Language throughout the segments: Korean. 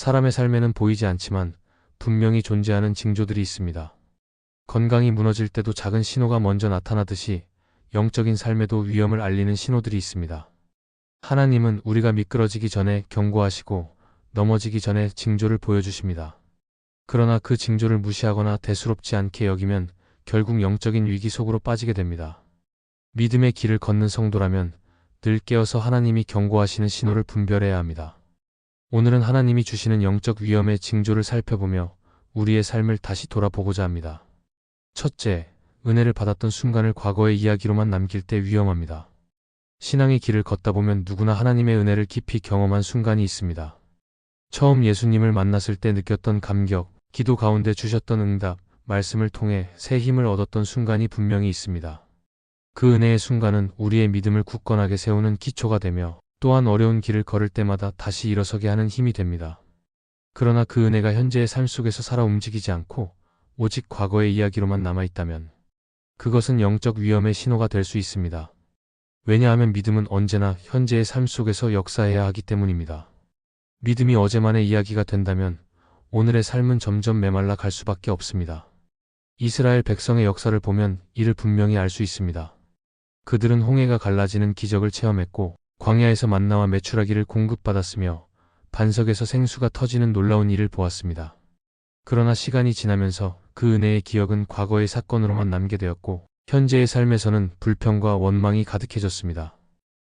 사람의 삶에는 보이지 않지만 분명히 존재하는 징조들이 있습니다. 건강이 무너질 때도 작은 신호가 먼저 나타나듯이 영적인 삶에도 위험을 알리는 신호들이 있습니다. 하나님은 우리가 미끄러지기 전에 경고하시고 넘어지기 전에 징조를 보여주십니다. 그러나 그 징조를 무시하거나 대수롭지 않게 여기면 결국 영적인 위기 속으로 빠지게 됩니다. 믿음의 길을 걷는 성도라면 늘 깨어서 하나님이 경고하시는 신호를 분별해야 합니다. 오늘은 하나님이 주시는 영적 위험의 징조를 살펴보며 우리의 삶을 다시 돌아보고자 합니다. 첫째, 은혜를 받았던 순간을 과거의 이야기로만 남길 때 위험합니다. 신앙의 길을 걷다 보면 누구나 하나님의 은혜를 깊이 경험한 순간이 있습니다. 처음 예수님을 만났을 때 느꼈던 감격, 기도 가운데 주셨던 응답, 말씀을 통해 새 힘을 얻었던 순간이 분명히 있습니다. 그 은혜의 순간은 우리의 믿음을 굳건하게 세우는 기초가 되며 또한 어려운 길을 걸을 때마다 다시 일어서게 하는 힘이 됩니다. 그러나 그 은혜가 현재의 삶 속에서 살아 움직이지 않고 오직 과거의 이야기로만 남아있다면 그것은 영적 위험의 신호가 될 수 있습니다. 왜냐하면 믿음은 언제나 현재의 삶 속에서 역사해야 하기 때문입니다. 믿음이 어제만의 이야기가 된다면 오늘의 삶은 점점 메말라 갈 수밖에 없습니다. 이스라엘 백성의 역사를 보면 이를 분명히 알 수 있습니다. 그들은 홍해가 갈라지는 기적을 체험했고 광야에서 만나와 메추라기를 공급받았으며 반석에서 생수가 터지는 놀라운 일을 보았습니다. 그러나 시간이 지나면서 그 은혜의 기억은 과거의 사건으로만 남게 되었고 현재의 삶에서는 불평과 원망이 가득해졌습니다.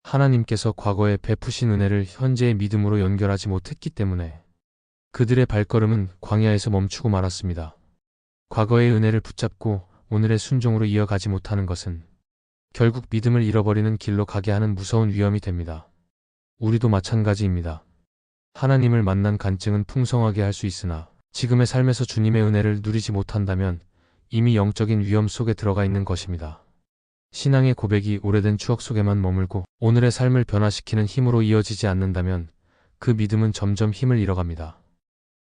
하나님께서 과거에 베푸신 은혜를 현재의 믿음으로 연결하지 못했기 때문에 그들의 발걸음은 광야에서 멈추고 말았습니다. 과거의 은혜를 붙잡고 오늘의 순종으로 이어가지 못하는 것은 결국 믿음을 잃어버리는 길로 가게 하는 무서운 위험이 됩니다. 우리도 마찬가지입니다. 하나님을 만난 간증은 풍성하게 할 수 있으나 지금의 삶에서 주님의 은혜를 누리지 못한다면 이미 영적인 위험 속에 들어가 있는 것입니다. 신앙의 고백이 오래된 추억 속에만 머물고 오늘의 삶을 변화시키는 힘으로 이어지지 않는다면 그 믿음은 점점 힘을 잃어갑니다.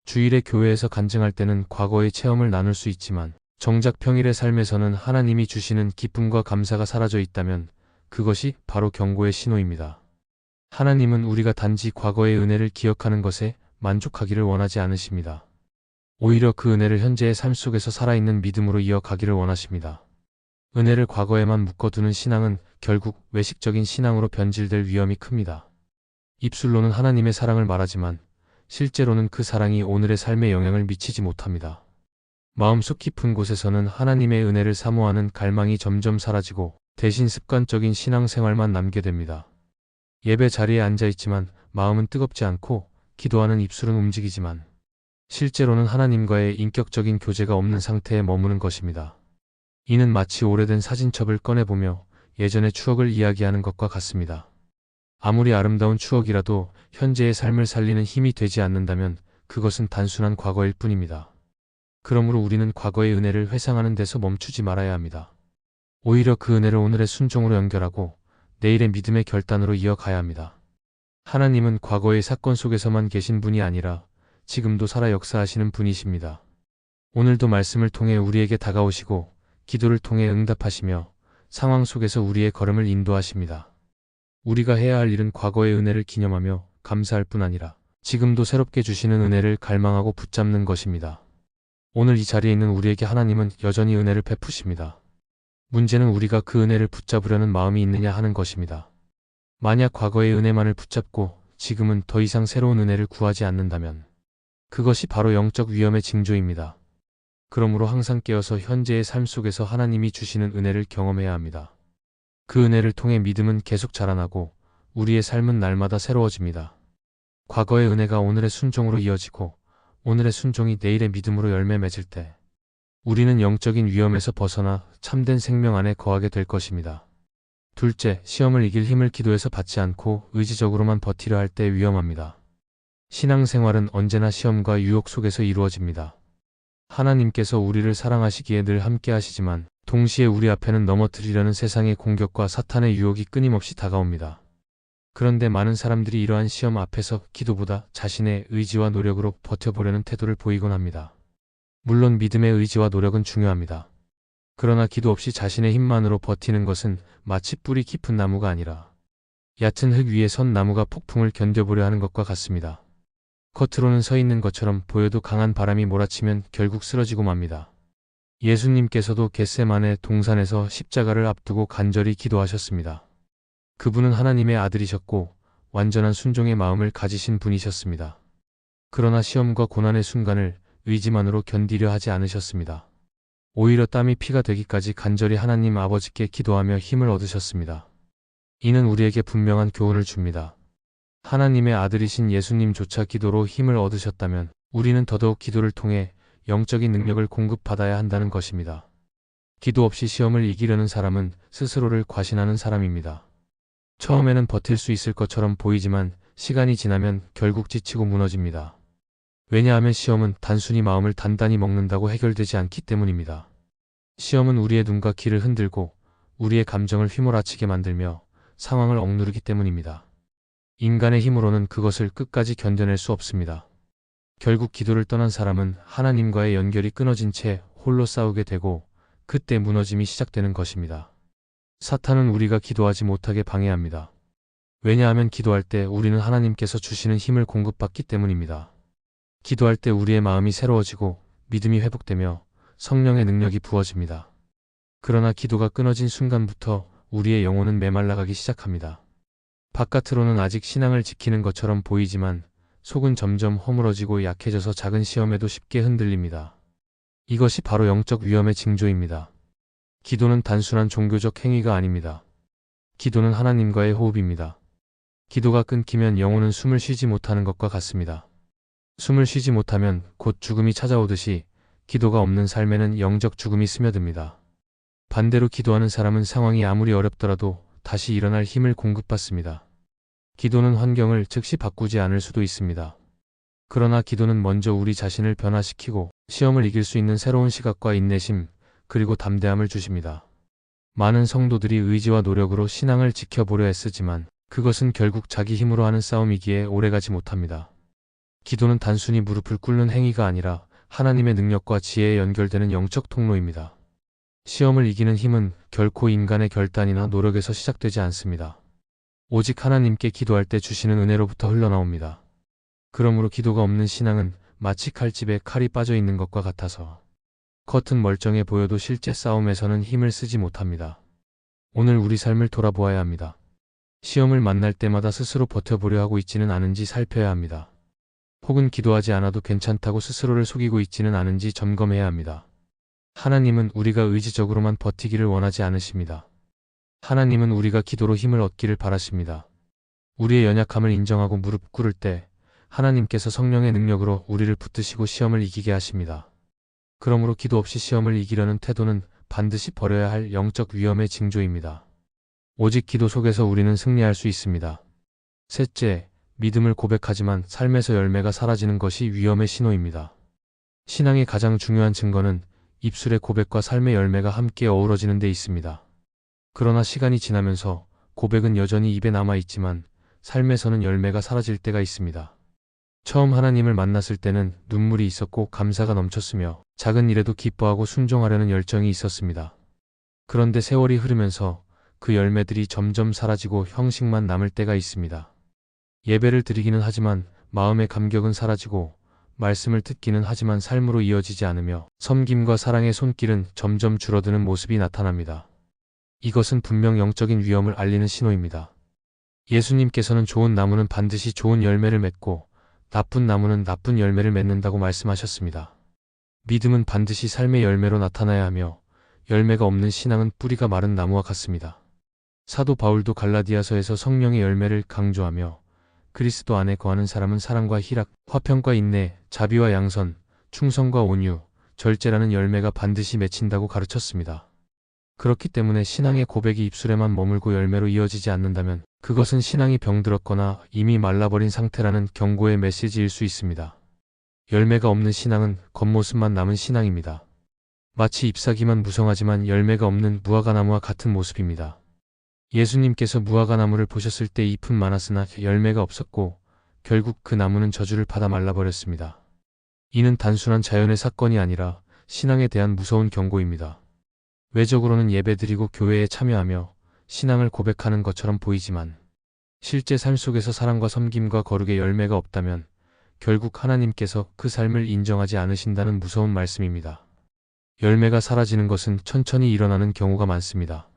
주일에 교회에서 간증할 때는 과거의 체험을 나눌 수 있지만 정작 평일의 삶에서는 하나님이 주시는 기쁨과 감사가 사라져 있다면 그것이 바로 경고의 신호입니다. 하나님은 우리가 단지 과거의 은혜를 기억하는 것에 만족하기를 원하지 않으십니다. 오히려 그 은혜를 현재의 삶 속에서 살아있는 믿음으로 이어가기를 원하십니다. 은혜를 과거에만 묶어두는 신앙은 결국 외식적인 신앙으로 변질될 위험이 큽니다. 입술로는 하나님의 사랑을 말하지만 실제로는 그 사랑이 오늘의 삶에 영향을 미치지 못합니다. 마음속 깊은 곳에서는 하나님의 은혜를 사모하는 갈망이 점점 사라지고 대신 습관적인 신앙생활만 남게 됩니다. 예배 자리에 앉아 있지만 마음은 뜨겁지 않고 기도하는 입술은 움직이지만 실제로는 하나님과의 인격적인 교제가 없는 상태에 머무는 것입니다. 이는 마치 오래된 사진첩을 꺼내보며 예전의 추억을 이야기하는 것과 같습니다. 아무리 아름다운 추억이라도 현재의 삶을 살리는 힘이 되지 않는다면 그것은 단순한 과거일 뿐입니다. 그러므로 우리는 과거의 은혜를 회상하는 데서 멈추지 말아야 합니다. 오히려 그 은혜를 오늘의 순종으로 연결하고 내일의 믿음의 결단으로 이어가야 합니다. 하나님은 과거의 사건 속에서만 계신 분이 아니라 지금도 살아 역사하시는 분이십니다. 오늘도 말씀을 통해 우리에게 다가오시고 기도를 통해 응답하시며 상황 속에서 우리의 걸음을 인도하십니다. 우리가 해야 할 일은 과거의 은혜를 기념하며 감사할 뿐 아니라 지금도 새롭게 주시는 은혜를 갈망하고 붙잡는 것입니다. 오늘 이 자리에 있는 우리에게 하나님은 여전히 은혜를 베푸십니다. 문제는 우리가 그 은혜를 붙잡으려는 마음이 있느냐 하는 것입니다. 만약 과거의 은혜만을 붙잡고 지금은 더 이상 새로운 은혜를 구하지 않는다면 그것이 바로 영적 위험의 징조입니다. 그러므로 항상 깨어서 현재의 삶 속에서 하나님이 주시는 은혜를 경험해야 합니다. 그 은혜를 통해 믿음은 계속 자라나고 우리의 삶은 날마다 새로워집니다. 과거의 은혜가 오늘의 순종으로 이어지고 오늘의 순종이 내일의 믿음으로 열매 맺을 때 우리는 영적인 위험에서 벗어나 참된 생명 안에 거하게 될 것입니다. 둘째, 시험을 이길 힘을 기도해서 받지 않고 의지적으로만 버티려 할 때 위험합니다. 신앙생활은 언제나 시험과 유혹 속에서 이루어집니다. 하나님께서 우리를 사랑하시기에 늘 함께 하시지만 동시에 우리 앞에는 넘어뜨리려는 세상의 공격과 사탄의 유혹이 끊임없이 다가옵니다. 그런데 많은 사람들이 이러한 시험 앞에서 기도보다 자신의 의지와 노력으로 버텨보려는 태도를 보이곤 합니다. 물론 믿음의 의지와 노력은 중요합니다. 그러나 기도 없이 자신의 힘만으로 버티는 것은 마치 뿌리 깊은 나무가 아니라 얕은 흙 위에 선 나무가 폭풍을 견뎌보려 하는 것과 같습니다. 겉으로는 서 있는 것처럼 보여도 강한 바람이 몰아치면 결국 쓰러지고 맙니다. 예수님께서도 겟세만의 동산에서 십자가를 앞두고 간절히 기도하셨습니다. 그분은 하나님의 아들이셨고 완전한 순종의 마음을 가지신 분이셨습니다. 그러나 시험과 고난의 순간을 의지만으로 견디려 하지 않으셨습니다. 오히려 땀이 피가 되기까지 간절히 하나님 아버지께 기도하며 힘을 얻으셨습니다. 이는 우리에게 분명한 교훈을 줍니다. 하나님의 아들이신 예수님조차 기도로 힘을 얻으셨다면 우리는 더더욱 기도를 통해 영적인 능력을 공급받아야 한다는 것입니다. 기도 없이 시험을 이기려는 사람은 스스로를 과신하는 사람입니다. 처음에는 버틸 수 있을 것처럼 보이지만 시간이 지나면 결국 지치고 무너집니다. 왜냐하면 시험은 단순히 마음을 단단히 먹는다고 해결되지 않기 때문입니다. 시험은 우리의 눈과 귀를 흔들고 우리의 감정을 휘몰아치게 만들며 상황을 억누르기 때문입니다. 인간의 힘으로는 그것을 끝까지 견뎌낼 수 없습니다. 결국 기도를 떠난 사람은 하나님과의 연결이 끊어진 채 홀로 싸우게 되고 그때 무너짐이 시작되는 것입니다. 사탄은 우리가 기도하지 못하게 방해합니다. 왜냐하면 기도할 때 우리는 하나님께서 주시는 힘을 공급받기 때문입니다. 기도할 때 우리의 마음이 새로워지고 믿음이 회복되며 성령의 능력이 부어집니다. 그러나 기도가 끊어진 순간부터 우리의 영혼은 메말라가기 시작합니다. 바깥으로는 아직 신앙을 지키는 것처럼 보이지만 속은 점점 허물어지고 약해져서 작은 시험에도 쉽게 흔들립니다. 이것이 바로 영적 위험의 징조입니다. 기도는 단순한 종교적 행위가 아닙니다. 기도는 하나님과의 호흡입니다. 기도가 끊기면 영혼은 숨을 쉬지 못하는 것과 같습니다. 숨을 쉬지 못하면 곧 죽음이 찾아오듯이 기도가 없는 삶에는 영적 죽음이 스며듭니다. 반대로 기도하는 사람은 상황이 아무리 어렵더라도 다시 일어날 힘을 공급받습니다. 기도는 환경을 즉시 바꾸지 않을 수도 있습니다. 그러나 기도는 먼저 우리 자신을 변화시키고 시험을 이길 수 있는 새로운 시각과 인내심, 그리고 담대함을 주십니다. 많은 성도들이 의지와 노력으로 신앙을 지켜보려 애쓰지만 그것은 결국 자기 힘으로 하는 싸움이기에 오래가지 못합니다. 기도는 단순히 무릎을 꿇는 행위가 아니라 하나님의 능력과 지혜에 연결되는 영적 통로입니다. 시험을 이기는 힘은 결코 인간의 결단이나 노력에서 시작되지 않습니다. 오직 하나님께 기도할 때 주시는 은혜로부터 흘러나옵니다. 그러므로 기도가 없는 신앙은 마치 칼집에 칼이 빠져 있는 것과 같아서 겉은 멀쩡해 보여도 실제 싸움에서는 힘을 쓰지 못합니다. 오늘 우리 삶을 돌아보아야 합니다. 시험을 만날 때마다 스스로 버텨보려 하고 있지는 않은지 살펴야 합니다. 혹은 기도하지 않아도 괜찮다고 스스로를 속이고 있지는 않은지 점검해야 합니다. 하나님은 우리가 의지적으로만 버티기를 원하지 않으십니다. 하나님은 우리가 기도로 힘을 얻기를 바라십니다. 우리의 연약함을 인정하고 무릎 꿇을 때 하나님께서 성령의 능력으로 우리를 붙드시고 시험을 이기게 하십니다. 그러므로 기도 없이 시험을 이기려는 태도는 반드시 버려야 할 영적 위험의 징조입니다. 오직 기도 속에서 우리는 승리할 수 있습니다. 셋째, 믿음을 고백하지만 삶에서 열매가 사라지는 것이 위험의 신호입니다. 신앙의 가장 중요한 증거는 입술의 고백과 삶의 열매가 함께 어우러지는 데 있습니다. 그러나 시간이 지나면서 고백은 여전히 입에 남아 있지만 삶에서는 열매가 사라질 때가 있습니다. 처음 하나님을 만났을 때는 눈물이 있었고 감사가 넘쳤으며 작은 일에도 기뻐하고 순종하려는 열정이 있었습니다. 그런데 세월이 흐르면서 그 열매들이 점점 사라지고 형식만 남을 때가 있습니다. 예배를 드리기는 하지만 마음의 감격은 사라지고 말씀을 듣기는 하지만 삶으로 이어지지 않으며 섬김과 사랑의 손길은 점점 줄어드는 모습이 나타납니다. 이것은 분명 영적인 위험을 알리는 신호입니다. 예수님께서는 좋은 나무는 반드시 좋은 열매를 맺고 나쁜 나무는 나쁜 열매를 맺는다고 말씀하셨습니다. 믿음은 반드시 삶의 열매로 나타나야 하며 열매가 없는 신앙은 뿌리가 마른 나무와 같습니다. 사도 바울도 갈라디아서에서 성령의 열매를 강조하며 그리스도 안에 거하는 사람은 사랑과 희락, 화평과 인내, 자비와 양선, 충성과 온유, 절제라는 열매가 반드시 맺힌다고 가르쳤습니다. 그렇기 때문에 신앙의 고백이 입술에만 머물고 열매로 이어지지 않는다면 그것은 신앙이 병들었거나 이미 말라버린 상태라는 경고의 메시지일 수 있습니다. 열매가 없는 신앙은 겉모습만 남은 신앙입니다. 마치 잎사귀만 무성하지만 열매가 없는 무화과나무와 같은 모습입니다. 예수님께서 무화과나무를 보셨을 때 잎은 많았으나 열매가 없었고 결국 그 나무는 저주를 받아 말라버렸습니다. 이는 단순한 자연의 사건이 아니라 신앙에 대한 무서운 경고입니다. 외적으로는 예배드리고 교회에 참여하며 신앙을 고백하는 것처럼 보이지만 실제 삶 속에서 사랑과 섬김과 거룩의 열매가 없다면 결국 하나님께서 그 삶을 인정하지 않으신다는 무서운 말씀입니다. 열매가 사라지는 것은 천천히 일어나는 경우가 많습니다.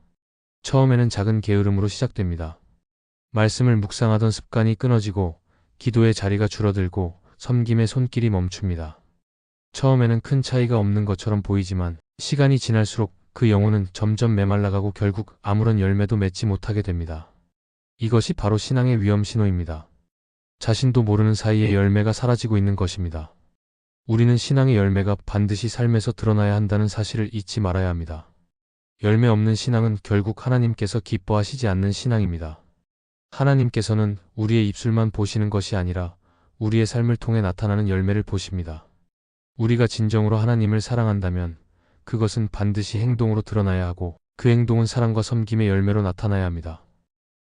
처음에는 작은 게으름으로 시작됩니다. 말씀을 묵상하던 습관이 끊어지고 기도의 자리가 줄어들고 섬김의 손길이 멈춥니다. 처음에는 큰 차이가 없는 것처럼 보이지만 시간이 지날수록 그 영혼은 점점 메말라가고 결국 아무런 열매도 맺지 못하게 됩니다. 이것이 바로 신앙의 위험 신호입니다. 자신도 모르는 사이에 열매가 사라지고 있는 것입니다. 우리는 신앙의 열매가 반드시 삶에서 드러나야 한다는 사실을 잊지 말아야 합니다. 열매 없는 신앙은 결국 하나님께서 기뻐하시지 않는 신앙입니다. 하나님께서는 우리의 입술만 보시는 것이 아니라 우리의 삶을 통해 나타나는 열매를 보십니다. 우리가 진정으로 하나님을 사랑한다면 그것은 반드시 행동으로 드러나야 하고 그 행동은 사랑과 섬김의 열매로 나타나야 합니다.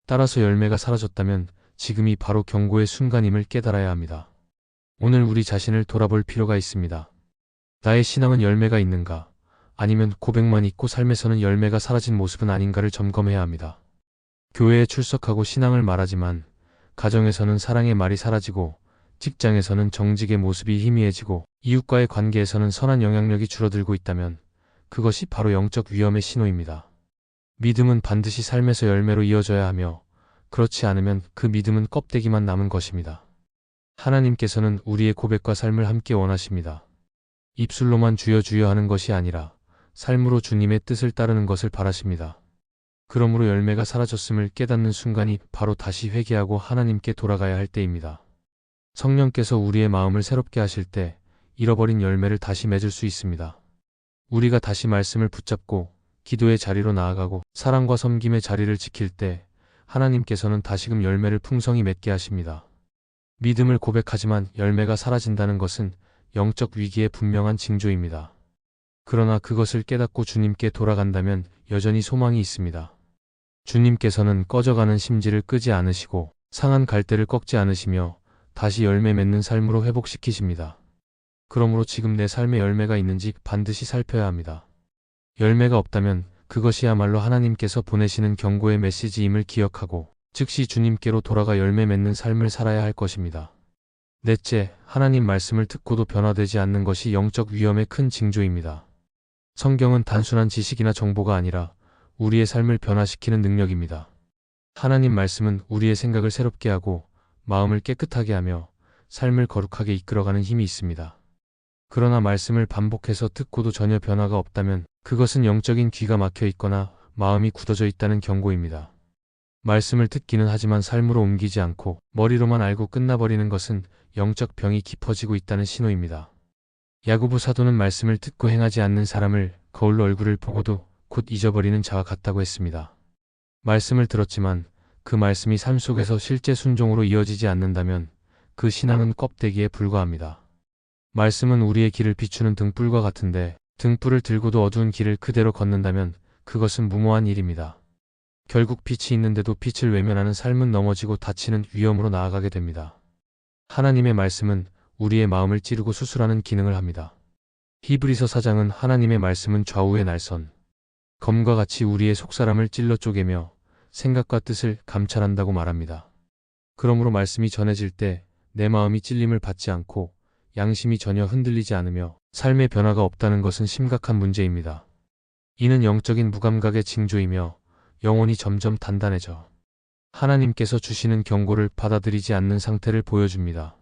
따라서 열매가 사라졌다면 지금이 바로 경고의 순간임을 깨달아야 합니다. 오늘 우리 자신을 돌아볼 필요가 있습니다. 나의 신앙은 열매가 있는가? 아니면 고백만 있고 삶에서는 열매가 사라진 모습은 아닌가를 점검해야 합니다. 교회에 출석하고 신앙을 말하지만 가정에서는 사랑의 말이 사라지고 직장에서는 정직의 모습이 희미해지고 이웃과의 관계에서는 선한 영향력이 줄어들고 있다면 그것이 바로 영적 위험의 신호입니다. 믿음은 반드시 삶에서 열매로 이어져야 하며 그렇지 않으면 그 믿음은 껍데기만 남은 것입니다. 하나님께서는 우리의 고백과 삶을 함께 원하십니다. 입술로만 주여 주여 하는 것이 아니라 삶으로 주님의 뜻을 따르는 것을 바라십니다. 그러므로 열매가 사라졌음을 깨닫는 순간이 바로 다시 회개하고 하나님께 돌아가야 할 때입니다. 성령께서 우리의 마음을 새롭게 하실 때 잃어버린 열매를 다시 맺을 수 있습니다. 우리가 다시 말씀을 붙잡고 기도의 자리로 나아가고 사랑과 섬김의 자리를 지킬 때 하나님께서는 다시금 열매를 풍성히 맺게 하십니다. 믿음을 고백하지만 열매가 사라진다는 것은 영적 위기의 분명한 징조입니다. 그러나 그것을 깨닫고 주님께 돌아간다면 여전히 소망이 있습니다. 주님께서는 꺼져가는 심지를 끄지 않으시고 상한 갈대를 꺾지 않으시며 다시 열매 맺는 삶으로 회복시키십니다. 그러므로 지금 내 삶에 열매가 있는지 반드시 살펴야 합니다. 열매가 없다면 그것이야말로 하나님께서 보내시는 경고의 메시지임을 기억하고 즉시 주님께로 돌아가 열매 맺는 삶을 살아야 할 것입니다. 넷째, 하나님 말씀을 듣고도 변화되지 않는 것이 영적 위험의 큰 징조입니다. 성경은 단순한 지식이나 정보가 아니라 우리의 삶을 변화시키는 능력입니다. 하나님 말씀은 우리의 생각을 새롭게 하고 마음을 깨끗하게 하며 삶을 거룩하게 이끌어가는 힘이 있습니다. 그러나 말씀을 반복해서 듣고도 전혀 변화가 없다면 그것은 영적인 귀가 막혀 있거나 마음이 굳어져 있다는 경고입니다. 말씀을 듣기는 하지만 삶으로 옮기지 않고 머리로만 알고 끝나버리는 것은 영적 병이 깊어지고 있다는 신호입니다. 야고보 사도는 말씀을 듣고 행하지 않는 사람을 거울로 얼굴을 보고도 곧 잊어버리는 자와 같다고 했습니다. 말씀을 들었지만 그 말씀이 삶 속에서 실제 순종으로 이어지지 않는다면 그 신앙은 껍데기에 불과합니다. 말씀은 우리의 길을 비추는 등불과 같은데 등불을 들고도 어두운 길을 그대로 걷는다면 그것은 무모한 일입니다. 결국 빛이 있는데도 빛을 외면하는 삶은 넘어지고 다치는 위험으로 나아가게 됩니다. 하나님의 말씀은 우리의 마음을 찌르고 수술하는 기능을 합니다. 히브리서 사장은 하나님의 말씀은 좌우의 날선, 검과 같이 우리의 속사람을 찔러 쪼개며 생각과 뜻을 감찰한다고 말합니다. 그러므로 말씀이 전해질 때 내 마음이 찔림을 받지 않고 양심이 전혀 흔들리지 않으며 삶의 변화가 없다는 것은 심각한 문제입니다. 이는 영적인 무감각의 징조이며 영혼이 점점 단단해져 하나님께서 주시는 경고를 받아들이지 않는 상태를 보여줍니다.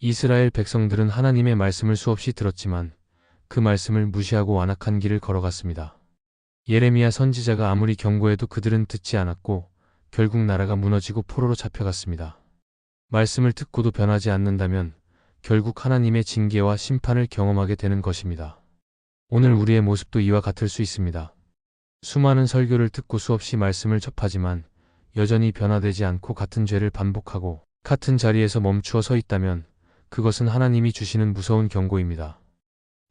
이스라엘 백성들은 하나님의 말씀을 수없이 들었지만 그 말씀을 무시하고 완악한 길을 걸어갔습니다. 예레미야 선지자가 아무리 경고해도 그들은 듣지 않았고 결국 나라가 무너지고 포로로 잡혀갔습니다. 말씀을 듣고도 변하지 않는다면 결국 하나님의 징계와 심판을 경험하게 되는 것입니다. 오늘 우리의 모습도 이와 같을 수 있습니다. 수많은 설교를 듣고 수없이 말씀을 접하지만 여전히 변화되지 않고 같은 죄를 반복하고 같은 자리에서 멈추어 서 있다면 그것은 하나님이 주시는 무서운 경고입니다.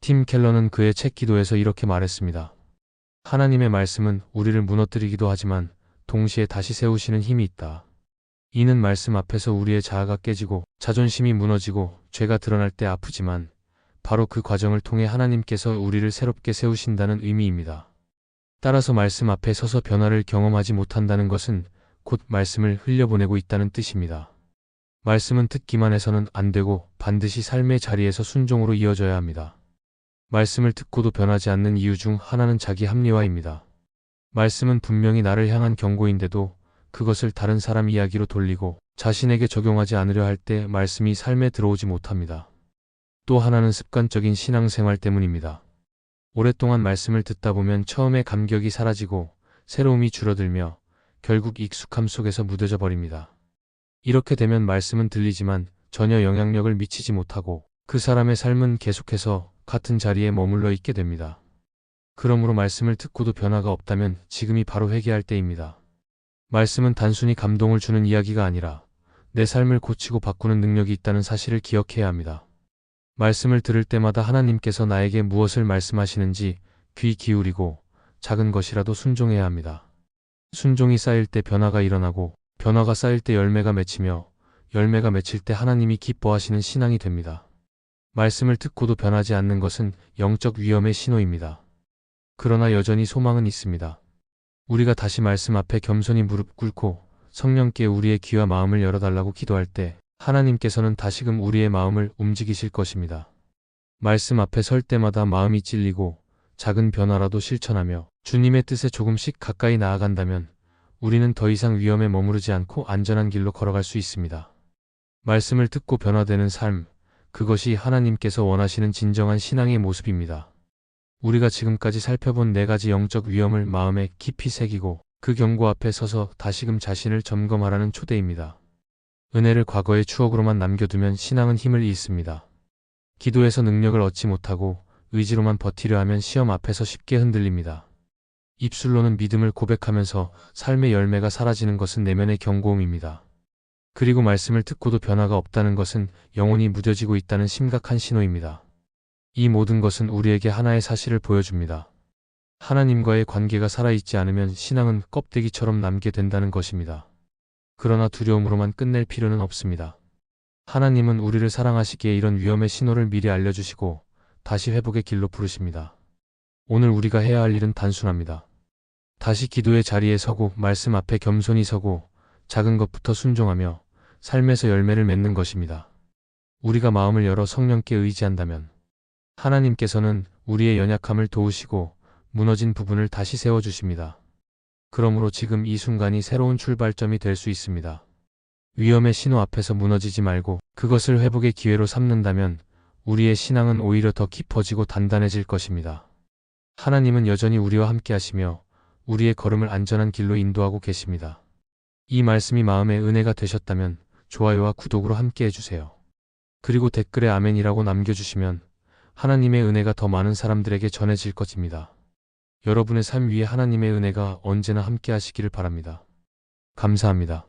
팀 켈러는 그의 책 기도에서 이렇게 말했습니다. 하나님의 말씀은 우리를 무너뜨리기도 하지만 동시에 다시 세우시는 힘이 있다. 이는 말씀 앞에서 우리의 자아가 깨지고 자존심이 무너지고 죄가 드러날 때 아프지만 바로 그 과정을 통해 하나님께서 우리를 새롭게 세우신다는 의미입니다. 따라서 말씀 앞에 서서 변화를 경험하지 못한다는 것은 곧 말씀을 흘려보내고 있다는 뜻입니다. 말씀은 듣기만 해서는 안 되고 반드시 삶의 자리에서 순종으로 이어져야 합니다. 말씀을 듣고도 변하지 않는 이유 중 하나는 자기 합리화입니다. 말씀은 분명히 나를 향한 경고인데도 그것을 다른 사람 이야기로 돌리고 자신에게 적용하지 않으려 할 때 말씀이 삶에 들어오지 못합니다. 또 하나는 습관적인 신앙생활 때문입니다. 오랫동안 말씀을 듣다 보면 처음에 감격이 사라지고 새로움이 줄어들며 결국 익숙함 속에서 무뎌져 버립니다. 이렇게 되면 말씀은 들리지만 전혀 영향력을 미치지 못하고 그 사람의 삶은 계속해서 같은 자리에 머물러 있게 됩니다. 그러므로 말씀을 듣고도 변화가 없다면 지금이 바로 회개할 때입니다. 말씀은 단순히 감동을 주는 이야기가 아니라 내 삶을 고치고 바꾸는 능력이 있다는 사실을 기억해야 합니다. 말씀을 들을 때마다 하나님께서 나에게 무엇을 말씀하시는지 귀 기울이고 작은 것이라도 순종해야 합니다. 순종이 쌓일 때 변화가 일어나고 변화가 쌓일 때 열매가 맺히며 열매가 맺힐 때 하나님이 기뻐하시는 신앙이 됩니다. 말씀을 듣고도 변하지 않는 것은 영적 위험의 신호입니다. 그러나 여전히 소망은 있습니다. 우리가 다시 말씀 앞에 겸손히 무릎 꿇고 성령께 우리의 귀와 마음을 열어달라고 기도할 때 하나님께서는 다시금 우리의 마음을 움직이실 것입니다. 말씀 앞에 설 때마다 마음이 찔리고 작은 변화라도 실천하며 주님의 뜻에 조금씩 가까이 나아간다면 우리는 더 이상 위험에 머무르지 않고 안전한 길로 걸어갈 수 있습니다. 말씀을 듣고 변화되는 삶, 그것이 하나님께서 원하시는 진정한 신앙의 모습입니다. 우리가 지금까지 살펴본 네 가지 영적 위험을 마음에 깊이 새기고 그 경고 앞에 서서 다시금 자신을 점검하라는 초대입니다. 은혜를 과거의 추억으로만 남겨두면 신앙은 힘을 잃습니다. 기도에서 능력을 얻지 못하고 의지로만 버티려 하면 시험 앞에서 쉽게 흔들립니다. 입술로는 믿음을 고백하면서 삶의 열매가 사라지는 것은 내면의 경고음입니다. 그리고 말씀을 듣고도 변화가 없다는 것은 영혼이 무뎌지고 있다는 심각한 신호입니다. 이 모든 것은 우리에게 하나의 사실을 보여줍니다. 하나님과의 관계가 살아있지 않으면 신앙은 껍데기처럼 남게 된다는 것입니다. 그러나 두려움으로만 끝낼 필요는 없습니다. 하나님은 우리를 사랑하시기에 이런 위험의 신호를 미리 알려주시고 다시 회복의 길로 부르십니다. 오늘 우리가 해야 할 일은 단순합니다. 다시 기도의 자리에 서고 말씀 앞에 겸손히 서고 작은 것부터 순종하며 삶에서 열매를 맺는 것입니다. 우리가 마음을 열어 성령께 의지한다면 하나님께서는 우리의 연약함을 도우시고 무너진 부분을 다시 세워주십니다. 그러므로 지금 이 순간이 새로운 출발점이 될 수 있습니다. 위험의 신호 앞에서 무너지지 말고 그것을 회복의 기회로 삼는다면 우리의 신앙은 오히려 더 깊어지고 단단해질 것입니다. 하나님은 여전히 우리와 함께 하시며 우리의 걸음을 안전한 길로 인도하고 계십니다. 이 말씀이 마음의 은혜가 되셨다면 좋아요와 구독으로 함께 해주세요. 그리고 댓글에 아멘이라고 남겨주시면 하나님의 은혜가 더 많은 사람들에게 전해질 것입니다. 여러분의 삶 위에 하나님의 은혜가 언제나 함께 하시기를 바랍니다. 감사합니다.